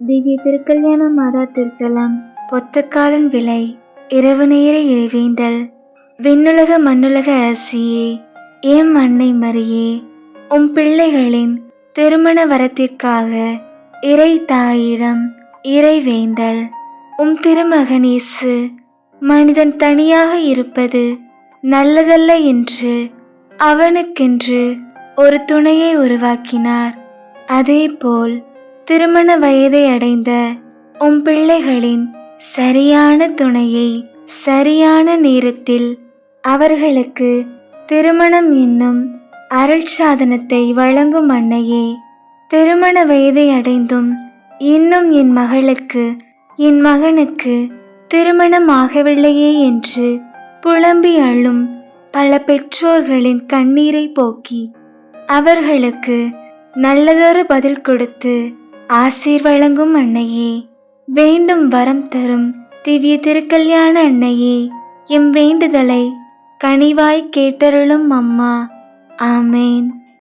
திவ்ய திருக்கல்யாண மாதா திருத்தலம். பொத்தக்காலன் விலை இரவு நேர இறைவேண்டல் விண்ணுலக மண்ணுலக அரசியே எம் அன்னை மரியே உம் பிள்ளைகளின் திருமண வரத்திற்காக இறை தாயிடம் இறைவேண்டல் உம் திருமகனேசு மனிதன் தனியாக இருப்பது நல்லதல்ல என்று அவனுக்கென்று ஒரு துணையை உருவாக்கினார். அதேபோல் திருமண வயதை அடைந்த உம் பிள்ளைகளின் சரியான துணையை சரியான நேரத்தில் அவர்களுக்கு திருமணம் என்னும் அருட்சாதனத்தை வழங்கும் அன்னையே திருமண வயதை அடைந்தும் இன்னும் என் மகளுக்கு என் மகனுக்கு திருமணம் ஆகவில்லையே என்று புலம்பி அழும் பல பெற்றோர்களின் கண்ணீரை போக்கி அவர்களுக்கு நல்லதொரு பதில் கொடுத்து ஆசீர் வழங்கும் அன்னையே. வேண்டும் வரம் தரும் திவ்ய திருக்கல்யாண அன்னையே. எம் வேண்டுதலை கனிவாய் கேட்டருளும் அம்மா. ஆமேன்.